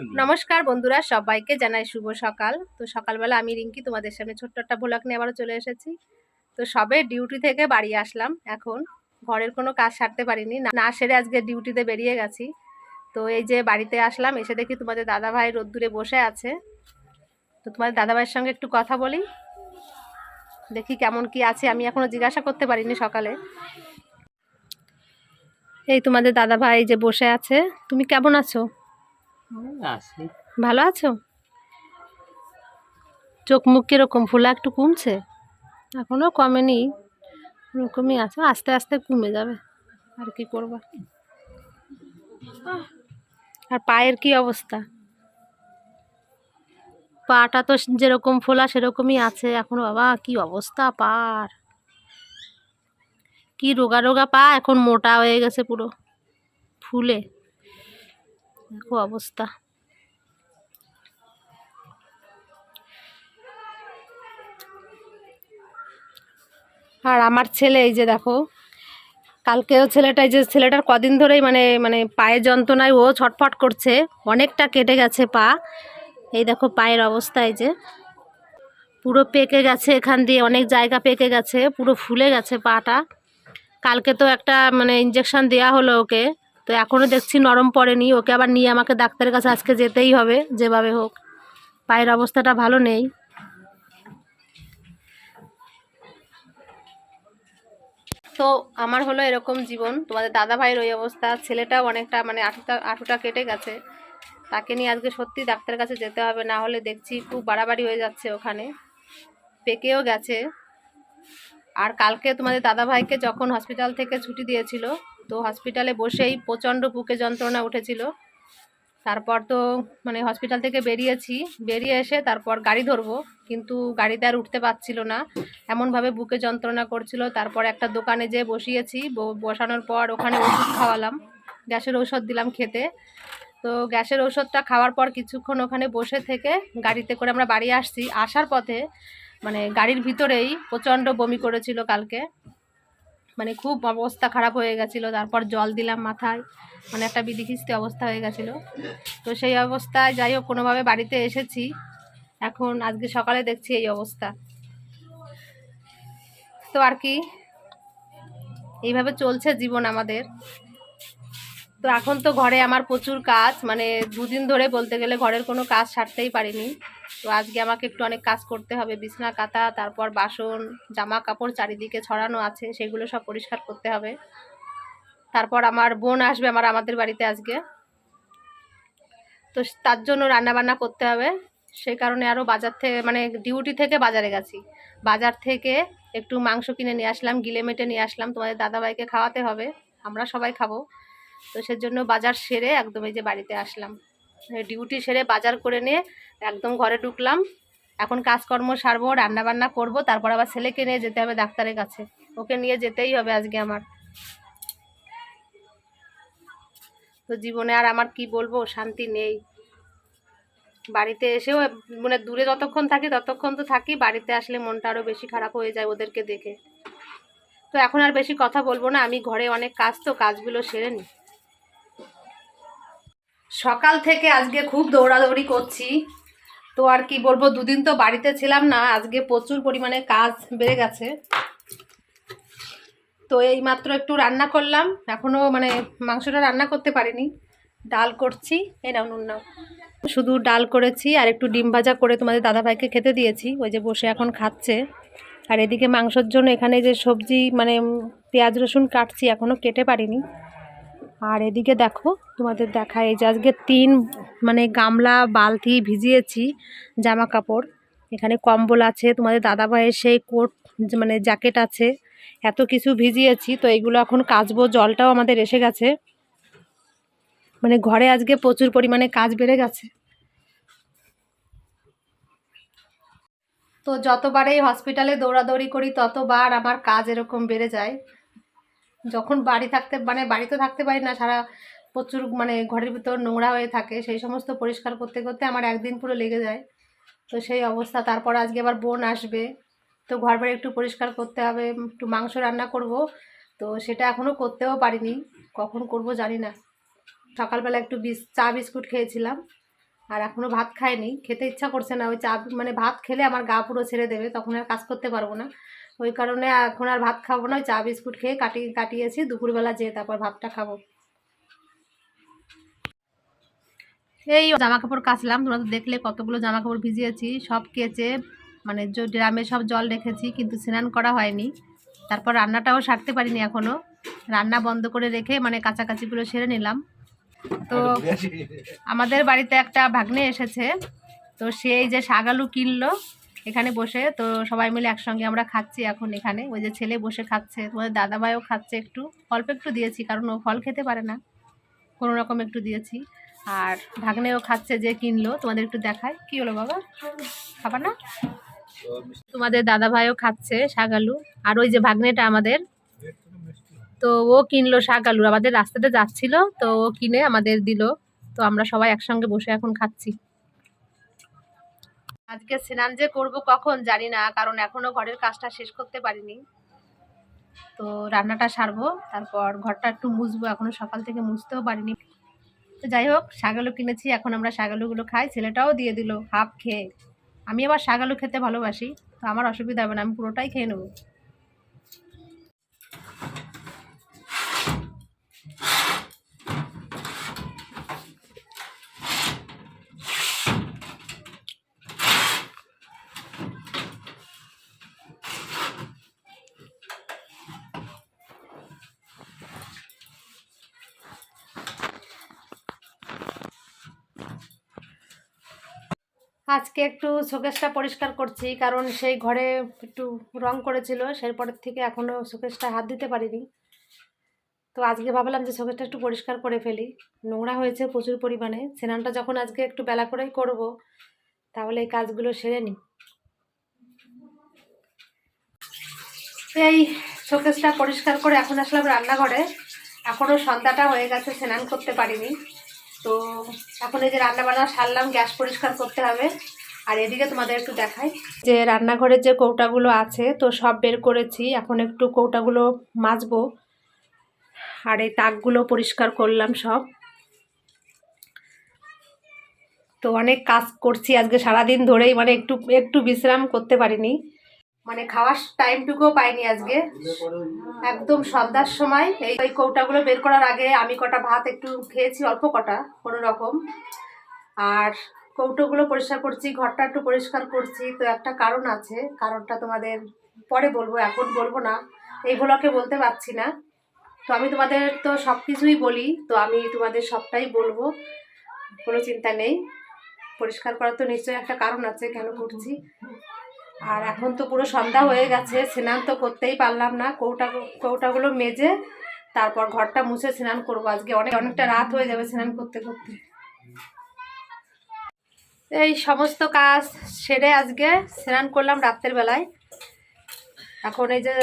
নমস্কার বন্ধুরা, সবাইকে জানাই শুভ সকাল। তো সকালবেলা আমি রিঙ্কি, তোমাদের সামনে ছোট্ট একটা ভ্লগ নিয়ে আবারও চলে এসেছি। তো সবে ডিউটি থেকে বাড়ি আসলাম এখন। ঘরের কোনো কাজ সারতে পারিনি। না- সেরে আজকে ডিউটিতে বেরিয়ে গেছি। তো এই যে বাড়িতে আসলাম, এসে দেখি তোমাদের দাদা ভাই রোদ্দুরে বসে আছে। তো তোমাদের দাদা ভাইয়ের সঙ্গে একটু কথা বলি। দেখি কেমন কি আছে, আমি এখনও জিজ্ঞাসা করতে পারিনি সকালে। এই তোমাদের দাদা ভাই যে বসে আছে, তুমি কেমন আছো? ভালো আছো? চোখ মুখ কীরকম? ফোলা একটু কমছে? এখনও কমেনি। ওরকমই আছে? আস্তে আস্তে কমে যাবে। আর কি করবা? আর পায়ের কি অবস্থা? পাটা তো যেরকম ফোলা সেরকমই আছে। এখন বাবা, কি অবস্থা পার? কি রোগা রোগা পা? এখন মোটা হয়ে গেছে পুরো। ফুলে। দেখো অবস্থা। আর আমার ছেলে, এই যে দেখো, কালকেও ছেলেটা যে, ছেলেটার কদিন ধরেই মানে মানে পায়ের যন্ত্রণায় ও ছটফট করছে, অনেকটা কেটে গেছে পা। এই দেখো পায়ের অবস্থা, এই যে। পুরো পেকে গেছে এখান দিয়ে, অনেক জায়গা পেকে গেছে, পুরো ফুলে গেছে পাটা। কালকে তো একটা মানে ইঞ্জেকশন দেওয়া হলো ওকে। তো এখনও দেখছি নরম পড়েনি। ওকে আবার নিয়ে আমাকে ডাক্তারের কাছে আজকে যেতেই হবে, যেভাবে হোক। পায়ের অবস্থাটা ভালো নেই। তো আমার হলো এরকম জীবন। তোমাদের দাদা ভাইয়ের ওই অবস্থা, ছেলেটাও অনেকটা মানে আঠুটা আঠুটা কেটে গেছে। তাকে নিয়ে আজকে সত্যি ডাক্তারের কাছে যেতে হবে, না হলে দেখছি খুব বাড়াবাড়ি হয়ে যাচ্ছে ওখানে। পেকেও গেছে। আর কালকে তোমাদের দাদা ভাইকে যখন হসপিটাল থেকে ছুটি দিয়েছিল তো হসপিটালে বসেই প্রচণ্ড বুকে যন্ত্রণা উঠেছিল। তারপর তো মানে হসপিটাল থেকে বেরিয়েছি, বেরিয়ে এসে তারপর গাড়ি ধরবো, কিন্তু গাড়িতে আর উঠতে পারছিল না। এমনভাবে বুকে যন্ত্রণা করছিল। তারপর একটা দোকানে যেয়ে বসিয়েছি বসানোর পর ওখানে ওষুধ খাওয়ালাম, গ্যাসের ঔষধ দিলাম খেতে। তো গ্যাসের ঔষধটা খাওয়ার পর কিছুক্ষণ ওখানে বসে থেকে গাড়িতে করে আমরা বাড়ি আসছি। আসার পথে মানে গাড়ির ভিতরেই প্রচণ্ড বমি করেছিল কালকে। মানে খুব অবস্থা খারাপ হয়ে গেছিল, তারপর জল দিলাম মাথায় মানে একটা বিধিখিস্তি অবস্থা হয়ে গেছিল। তো সেই অবস্থায় যাই হোক, কোনোভাবে বাড়িতে এসেছি। এখন আজকে সকালে দেখছি এই অবস্থা। তো আর কি, এইভাবে চলছে জীবন আমাদের। তো এখন তো ঘরে আমার প্রচুর কাজ মানে দুদিন ধরে বলতে গেলে ঘরের কোনো কাজ সারতেই পারিনি। তো আজকে আমাকে একটু অনেক কাজ করতে হবে, বিছনা কাতা তারপর বাসন, জামা কাপড় চারিদিকে ছড়ানো আছে, সেগুলো সব পরিষ্কার করতে হবে। তারপর আমার বোন আসবে আমার, আমাদের বাড়িতে আজকে। তো তার জন্য রান্নাবান্না করতে হবে। সেই কারণে আরও বাজার থেকে মানে ডিউটি থেকে বাজারে গেছি। বাজার থেকে একটু মাংস কিনে নিয়ে আসলাম, গিলে মেটে নিয়ে আসলাম। তোমাদের দাদাভাইকে খাওয়াতে হবে, আমরা সবাই খাব। তো সেজন্য বাজার সেরে একদম এই যে বাড়িতে আসলাম। ডিউটি সেরে বাজার করে নিয়ে একদম ঘরে ঢুকলাম। এখন কাজকর্ম সারবো রান্না বান্না করব, তারপর আবার ছেলেকে নিয়ে যেতে হবে ডাক্তারের কাছে। ওকে নিয়ে যেতেই হবে আজকে আমার। তো জীবনে আর আমার কি বলব, শান্তি নেই। বাড়িতে এসেও মানে দূরে যতক্ষণ থাকি ততক্ষণ তো থাকি, বাড়িতে আসলে মনটা আরও বেশি খারাপ হয়ে যায় ওদেরকে দেখে। তো এখন আর বেশি কথা বলব না, আমি ঘরে অনেক কাজ, তো কাজগুলো সেরে নিই সকাল থেকে আজকে খুব দৌড়াদৌড়ি করছি। তো আর কি বলব, দুদিন তো বাড়িতে ছিলাম না, আজকে প্রচুর পরিমাণে কাজ বেড়ে গেছে। তো এই মাত্র একটু রান্না করলাম এখনও মানে মাংসটা রান্না করতে পারিনি। ডাল করছি, এই নাও নুন নাও। শুধু ডাল করেছি আর একটু ডিম ভাজা করে তোমাদের দাদাভাইকে খেতে দিয়েছি, ওই যে বসে এখন খাচ্ছে। আর এদিকে মাংসর জন্য এখানে যে সবজি মানে পেঁয়াজ, রসুন কাটছি এখনও কেটে পারিনি। আর এদিকে দেখো, তোমাদের দেখা এই যে আজকে তিন মানে গামলা, বালতি ভিজিয়েছি জামা কাপড় এখানে কম্বল আছে, তোমাদের দাদা ভাইয়ের সেই কোট মানে জ্যাকেট আছে, এত কিছু ভিজিয়েছি, তো এইগুলো এখন কাচবো, জলটাও আমাদের এসে গেছে। মানে ঘরে আজকে প্রচুর পরিমাণে কাজ বেড়ে গেছে। তো যতবারেই হসপিটালে দৌড়াদৌড়ি করি, ততবার আমার কাজ এরকম বেড়ে যায়। যখন বাড়ি থাকতে মানে বাড়িতে থাকতে পারি না, সারা প্রচুর মানে ঘরের ভিতর নোংরা হয়ে থাকে, সেই সমস্ত পরিষ্কার করতে করতে আমার একদিন পুরো লেগে যায়। তো সেই অবস্থা, তারপর আজকে আবার বোন আসবে, তো ঘর বাড়ি একটু পরিষ্কার করতে হবে, একটু মাংস রান্না করব, তো সেটা এখনও করতেও পারিনি, কখন করব জানি না। সকালবেলা একটু বিস, চা বিস্কুট খেয়েছিলাম, আর এখনও ভাত খাইনি, খেতে ইচ্ছা করছে না, ওই চা মানে ভাত খেলে আমার গা পুরো ছেড়ে দেবে, তখন আর কাজ করতে পারব না। ওই কারণে এখন আর ভাত খাব না চা বিস্কুট খেয়ে কাটিয়ে কাটিয়েছি, দুপুরবেলা যেয়ে তারপর ভাতটা খাব। এই জামা কাপড় কাচলাম, তোমরা তো দেখলে কতগুলো জামা কাপড় ভিজিয়েছি, সব কেচে মানে ড্রামে সব জল রেখেছি, কিন্তু স্নান করা হয়নি। তারপর রান্নাটাও সারতে পারিনি এখনও রান্না বন্ধ করে রেখে মানে কাছাকাছিগুলো সেরে নিলাম। তো আমাদের বাড়িতে একটা ভাগ্নে এসেছে, তো সেই যে শাগালু কিনলো এখানে বসে, তো সবাই মিলে একসঙ্গে আমরা খাচ্ছি এখন এখানে। ওই যে ছেলে বসে খাচ্ছে, তোমাদের দাদাভাইও খাচ্ছে একটু। অল্প একটু দিয়েছি, কারণ ও ফল খেতে পারে না। কোনো রকম একটু দিয়েছি। আর ভাগ্নেও খাচ্ছে যে কিনলো, তোমাদের একটু দেখায় কি হলো বাবা? খাবার না? তোমাদের দাদা ভাইও খাচ্ছে শাকালু। আর ওই যে ভাগ্নেটা আমাদের। তো ও কিনলো শাকালু। আমাদের রাস্তাতে যাচ্ছিল, তো ও কিনে আমাদের দিল। তো আমরা সবাই একসঙ্গে বসে এখন খাচ্ছি। আজকে স্নান যে করব কখন জানি না, কারণ এখনও ঘরের কাজটা শেষ করতে পারিনি। তো রান্নাটা সারবো, তারপর ঘরটা একটু মুছবো, এখনও সকাল থেকে মুছতেও পারিনি। তো যাই হোক শাগালু কিনেছি, এখন আমরা শাগালুগুলো খাই, ছেলেটাও দিয়ে দিল, হাফ খেয়ে। আমি আবার শাগালু খেতে ভালোবাসি, তো আমার অসুবিধা হবে না, আমি পুরোটাই খেয়ে নেব। আজকে একটু শোকেসটা পরিষ্কার করছি, কারণ সেই ঘরে একটু রং করেছিল পরের থেকে এখনও শোকেসটা হাত দিতে পারিনি। তো আজকে ভাবলাম যে শোকেসটা একটু পরিষ্কার করে ফেলি। নোংরা হয়েছে প্রচুর পরিমাণে। স্নানটা যখন আজকে একটু বেলা করেই করব, তাহলে এই কাজগুলো সেরে নিই। এই শোকেসটা পরিষ্কার করে এখন আসলাম রান্নাঘরে। এখনও সন্ধ্যাটা হয়ে গেছে, স্নান করতে পারিনি। তো এখন এই যে রান্না বান্না সারলাম, গ্যাস পরিষ্কার করতে হবে। আর এদিকে তোমাদের একটু দেখাই। যে রান্নাঘরের যে কৌটাগুলো আছে, তো সব বের করেছি। এখন একটু কৌটাগুলো মাজবো। আর এই তাকগুলো পরিষ্কার করলাম সব। তো অনেক কাজ করছি আজকে, সারাদিন ধরেই মানে একটু একটু বিশ্রাম করতে পারিনি। মানে খাওয়ার টাইমটুকুও পাইনি আজকে। একদম সন্ধ্যার সময়। এই ওই কৌটাগুলো বের করার আগে আমি কটা ভাত একটু খেয়েছি, অল্প কটা, কোনো রকম। আর কৌটোগুলো পরিষ্কার করছি, ঘরটা একটু পরিষ্কার করছি। তো একটা কারণ আছে, কারণটা তোমাদের পরে বলব, এখন বলব না। এই ব্লকে বলতে পারছি না। তো আমি তোমাদের তো সব কিছুই বলি, তো আমি তোমাদের সবটাই বলব। কোনো চিন্তা নেই। পরিষ্কার করার তো নিশ্চয়ই একটা কারণ আছে, কেন করছি? আর এখন তো পুরো সন্ধ্যা হয়ে গেছে, স্নান তো করতেই পারলাম না। কৌটা কৌটাগুলো মেজে তারপর ঘরটা মুছে স্নান করব। আজকে অনেক অনেকটা রাত হয়ে যাবে স্নান করতে করতে। এই সমস্ত কাজ সেরে আজকে স্নান করলাম রাত্রের বেলায়। এখন এই যে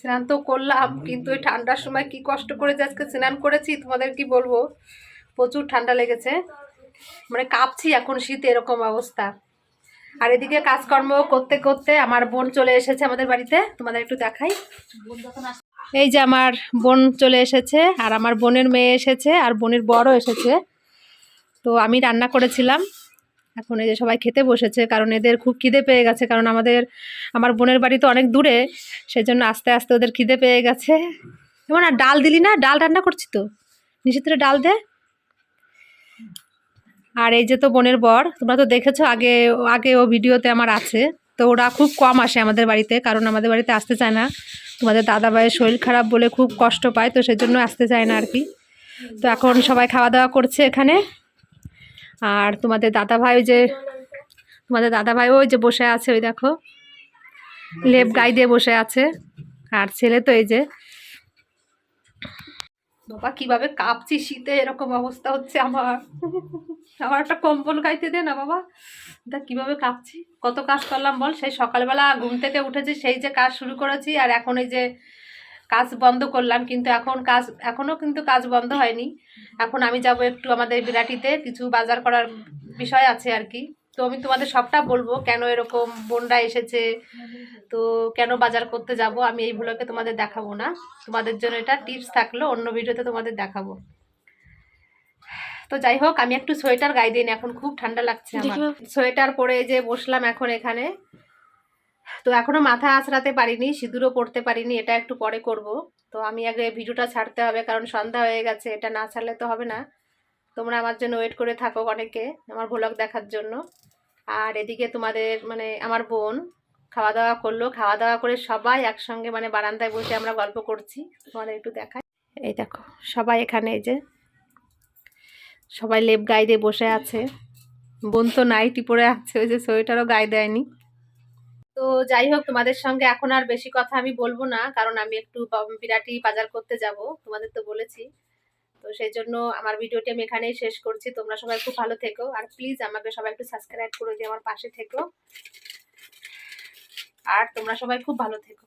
স্নান তো করলাম, কিন্তু ওই ঠান্ডার সময় কি কষ্ট করে যে আজকে স্নান করেছি তোমাদের কি বলব? প্রচুর ঠান্ডা লেগেছে। মানে কাঁপছি এখন শীতে এরকম অবস্থা। আর এদিকে কাজকর্ম করতে করতে আমার বোন চলে এসেছে আমাদের বাড়িতে। তোমাদের একটু দেখাই। এই যে আমার বোন চলে এসেছে, আর আমার বোনের মেয়ে এসেছে, আর বোনের বড়ও এসেছে। তো আমি রান্না করেছিলাম। এখন এই যে সবাই খেতে বসেছে, কারণ এদের খুব খিদে পেয়ে গেছে, কারণ আমাদের, আমার বোনের বাড়ি তো অনেক দূরে, সেজন্য আস্তে আস্তে ওদের খিদে পেয়ে গেছে। এমন আর ডাল দিলি না? ডাল রান্না করছি তো? নিশ্চিত ডাল দে। আর এই যে তো বোনের বর, তোমরা তো দেখেছ আগে আগে ও ভিডিওতে আমার আছে। তো ওরা খুব কম আসে আমাদের বাড়িতে, কারণ আমাদের বাড়িতে আসতে চায় না। তোমাদের দাদা ভাইয়ের শরীর খারাপ বলে খুব কষ্ট পায়, তো সেজন্য আসতে চায় না আর কি তো এখন সবাই খাওয়া দাওয়া করছে এখানে। আর তোমাদের দাদা ভাই যে, তোমাদের দাদা ভাই ওই যে বসে আছে, ওই দেখো। লেপ গাই দিয়ে বসে আছে। আর ছেলে তো এই যে বাবা, কীভাবে কাঁপছি শীতে, এরকম অবস্থা হচ্ছে আমার। আমার একটা কম্বল গাইতে দে না বাবা। দেখ কীভাবে কাঁপছি? কত কাজ করলাম বল? সেই সকালবেলা ঘুম থেকে উঠেছি, সেই যে কাজ শুরু করেছি, আর এখন এই যে কাজ বন্ধ করলাম, কিন্তু এখন কাজ এখনও কিন্তু কাজ বন্ধ হয়নি। এখন আমি যাব একটু আমাদের বিরাটিতে, কিছু বাজার করার বিষয় আছে আর কি। তো আমি তোমাদের সবটা বলব কেন এরকম বোনরা এসেছে তো কেন বাজার করতে যাব আমি এই ভুলোকে তোমাদের দেখাবো না। তোমাদের জন্য এটা টিপস থাকল অন্য ভিডিওতে তোমাদের দেখাবো। তো যাই হোক আমি একটু সোয়েটার গায়ে দিই এখন খুব ঠান্ডা লাগছে আমার। সোয়েটার পরে যে বসলাম এখন এখানে তো এখনও মাথা আঁচড়াতে পারিনি সিঁদুরও পড়তে পারিনি এটা একটু পরে করব। তো আমি আগে ভিডিওটা ছাড়তে হবে কারণ সন্ধ্যা হয়ে গেছে এটা না ছাড়লে তো হবে না। তোমরা আমার জন্য ওয়েট করে থাকো অনেকে আমার ভ্লগ দেখার জন্য। আর এদিকে তোমাদের মানে আমার বোন খাওয়া দাওয়া করল। খাওয়া দাওয়া করে সবাই একসঙ্গে মানে বারান্দায় বসে আমরা গল্প করছি। তোমাদের একটু দেখাই। এই দেখো, সবাই এখানে এই যে, সবাই লেপ গায়ে দিয়ে বসে আছে। বোন তো নাইটি পরে আছে, ওই যে সোয়েটারও গায়ে দেয়নি। তো যাই হোক, তোমাদের সঙ্গে এখন আর বেশি কথা আমি বলব না, কারণ আমি একটু বিরাটি বাজার করতে যাব, তোমাদের তো বলেছি। তো সেই জন্য আমার ভিডিওটি আমি এখানেই শেষ করছি। তোমরা সবাই খুব ভালো থেকো। আর প্লিজ আমাকে সবাই একটু সাবস্ক্রাইব করে দিয়ে আমার পাশে থেকো। আর তোমরা সবাই খুব ভালো থেকো।